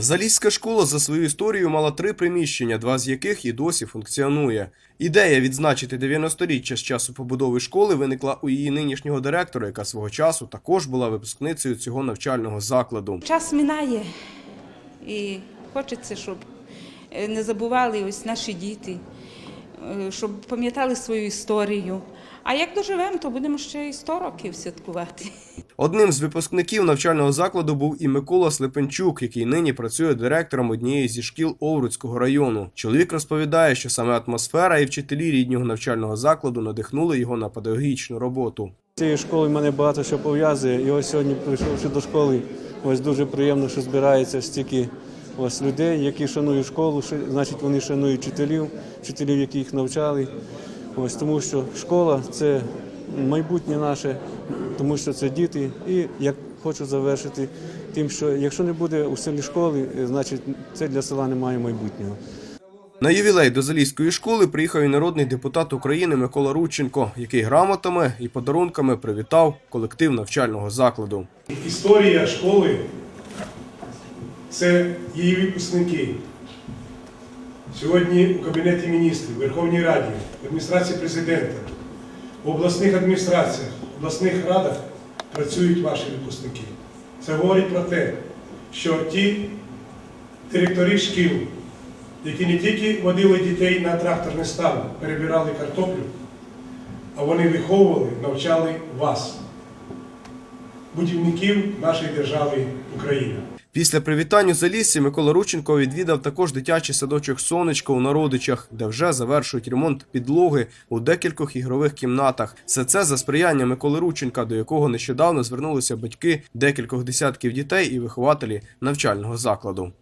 Залізька школа за свою історію мала три приміщення, два з яких і досі функціонує. Ідея відзначити 90-річчя з часу побудови школи виникла у її нинішнього директора, яка свого часу також була випускницею цього навчального закладу. Час минає, і хочеться, щоб е, не забували ось наші діти, е, щоб пам'ятали свою історію. А як доживемо, то будемо ще і 100 років святкувати. Одним з випускників навчального закладу був і Микола Слепенчук, який нині працює директором однієї зі шкіл Овруцького району. Чоловік розповідає, що саме атмосфера і вчителі ріднього навчального закладу надихнули його на педагогічну роботу. Цією школою мене багато що пов'язує. І ось сьогодні, прийшовши до школи, ось дуже приємно, що збирається стільки ось людей, які шанують школу, значить вони шанують вчителів, вчителів, які їх навчали. Ось тому що школа це майбутнє наше, тому що це діти. І як хочу завершити тим, що якщо не буде у селі школи, значить це для села немає майбутнього. На ювілей до Залізької школи приїхав і народний депутат України Микола Рудченко, який грамотами і подарунками привітав колектив навчального закладу. Історія школи це її випускники. Сьогодні у Кабінеті міністрів, Верховній Раді, адміністрації президента, в обласних адміністраціях, обласних радах працюють ваші випускники. Це говорить про те, що ті директори шкіл, які не тільки водили дітей на тракторний стан, перебирали картоплю, а вони виховували, навчали вас будівників нашої держави Україна. Після привітання за Заліссі Микола Рученко відвідав також дитячий садочок Сонечко у Народичах, де вже завершують ремонт підлоги у декількох ігрових кімнатах. Все це за сприяння Миколи Рученка, до якого нещодавно звернулися батьки декількох десятків дітей і вихователі навчального закладу.